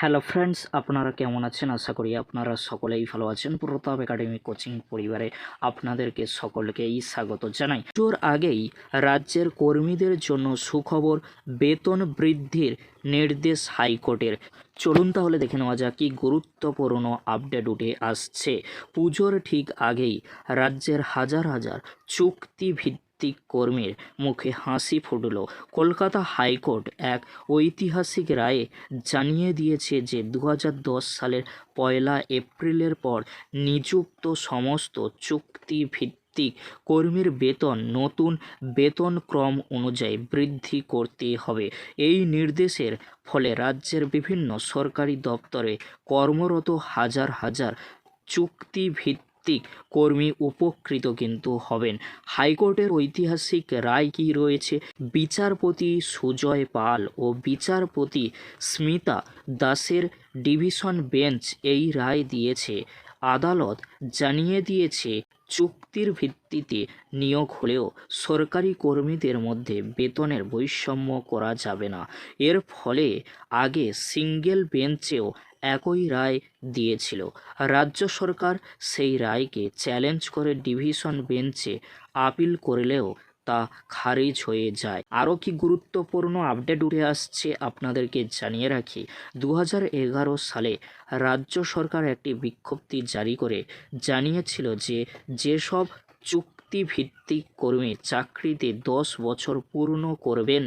Hello friends আপনারা কেমন আছেন? আশা করি আপনারা সকলেই ভালো আছেন। প্রতাপ একাডেমি কোচিং পরিবারে আপনাদেরকে সকলকেই স্বাগত জানাই। তোর আগেই রাজ্যের কর্মীদের জন্য সুখবর বেতন বৃদ্ধির নির্দেশ হাইকোর্টের। চলুন তাহলে দেখে নেওয়া যাক কি গুরুত্বপূর্ণ আপডেট উঠে আসছে। পুজোর ঠিক আগেই রাজ্যের হাজার হাজার চুক্তিভিত্তিক কর্মীর মুখে হাসি ফুটল। কলকাতা হাইকোর্ট এক ঐতিহাসিক রায়ে জানিয়ে দিয়েছে যে দু হাজার দশ সালের পয়লা এপ্রিলের পর নিযুক্ত সমস্ত চুক্তিভিত্তিক কর্মীর বেতন, নতুন বেতন ক্রম অনুযায়ী বৃদ্ধি করতে হবে। এই নির্দেশের ফলে রাজ্যের বিভিন্ন সরকারি দপ্তরে কর্মরত হাজার হাজার চুক্তিভিত্তিক কর্মী উপকৃত কিন্তু হবেন। হাইকোর্টের ঐতিহাসিক রায় কি রয়েছে? বিচারপতি সুজয় পাল ও বিচারপতি স্মিতা দাসের ডিভিশন বেঞ্চ এই রায় দিয়েছে। আদালত জানিয়ে দিয়েছে, চুক্তির ভিত্তিতে নিয়োগ হলেও সরকারি কর্মীদের মধ্যে বেতনের বৈষম্য করা যাবে না। এর ফলে আগে সিঙ্গেল বেঞ্চেও একই রায় দিয়েছিল। রাজ্য সরকার সেই রায়কে চ্যালেঞ্জ করে ডিভিশন বেঞ্চে আপিল করলেও তা খারিজ হয়ে যায়। আরও কি গুরুত্বপূর্ণ আপডেট উঠে আসছে আপনাদেরকে জানিয়ে রাখি দু হাজার এগারো সালে রাজ্য সরকার একটি বিজ্ঞপ্তি জারি করে জানিয়েছিল যে যেসব চুক্তিভিত্তিক কর্মী চাকরিতে দশ বছর পূর্ণ করবেন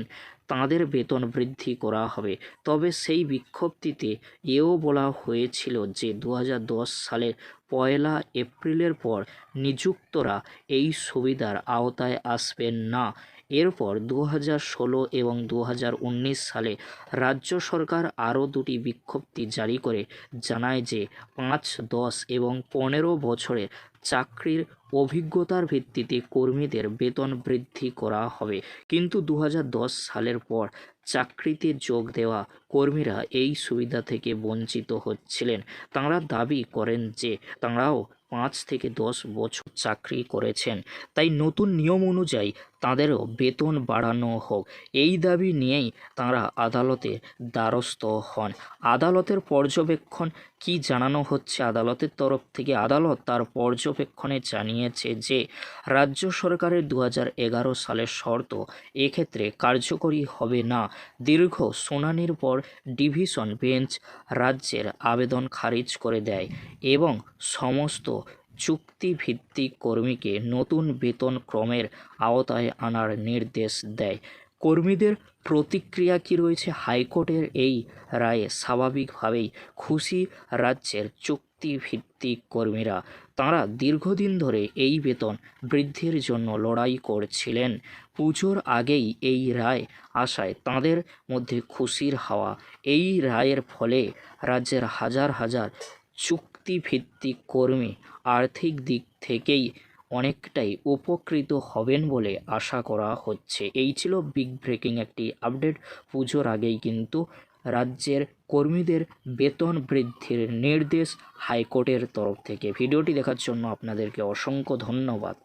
তাদের বেতন বৃদ্ধি করা হবে। তবে সেই বিজ্ঞপ্তিতে এও বলা হয়েছিল যে দু হাজার দশ সালের পয়লা এপ্রিলের পর নিযুক্তরা এই সুবিধার আওতায় আসবেন না। এরপর দু ষোলো এবং দু হাজার উনিশ সালে রাজ্য সরকার আরও দুটি বিজ্ঞপ্তি জারি করে, জানায় যে পাঁচ, দশ এবং পনেরো বছরের চাকরির অভিজ্ঞতার ভিত্তিতে কর্মীদের বেতন বৃদ্ধি করা হবে। কিন্তু দু হাজার দশ সালের পর চাকরিতে যোগ দেওয়া কর্মীরা এই সুবিধা থেকে বঞ্চিত হচ্ছিলেন। তাঁরা দাবি করেন যে তাঁরাও পাঁচ থেকে দশ বছর চাকরি করেছেন। তাই নতুন নিয়ম অনুযায়ী তাঁদেরও বেতন বাড়ানো হোক। এই দাবি নিয়েই তাঁরা আদালতের দ্বারস্থ হন। আদালতের পর্যবেক্ষণ কি জানানো হচ্ছে? আদালতের তরফ থেকে আদালত তার পর্যবেক্ষণে জানিয়েছে যে, রাজ্য সরকারের দু সালের শর্ত এক্ষেত্রে কার্যকরী হবে না। দীর্ঘ শুনানির পর ডিভিশন বেঞ্চ রাজ্যের আবেদন খারিজ করে দেয় এবং সমস্ত চুক্তিভিত্তিক কর্মীকে নতুন বেতন ক্রমের আওতায় আনার নির্দেশ দেয়। কর্মীদের প্রতিক্রিয়া কি রয়েছে হাইকোর্টের এই রায়ে? স্বাভাবিকভাবেই খুশি রাজ্যের চুক্তিভিত্তিক কর্মীরা। তাঁরা দীর্ঘদিন ধরে এই বেতন বৃদ্ধির জন্য লড়াই করছিলেন। পুজোর আগেই এই রায় আসায় তাঁদের মধ্যে খুশির হাওয়া। এই রায়ের ফলে রাজ্যের হাজার হাজার চুক্তিভিত্তিক কর্মী আর্থিক দিক থেকেই অনেকটাই উপকৃত হবেন বলে আশা করা হচ্ছে। এই ছিল বিগ ব্রেকিং, একটি আপডেট। পুজোর আগেই কিন্তু রাজ্যের কর্মীদের বেতন বৃদ্ধির নির্দেশ হাইকোর্টের তরফ থেকে। ভিডিওটি দেখার জন্য আপনাদেরকে অসংখ্য ধন্যবাদ।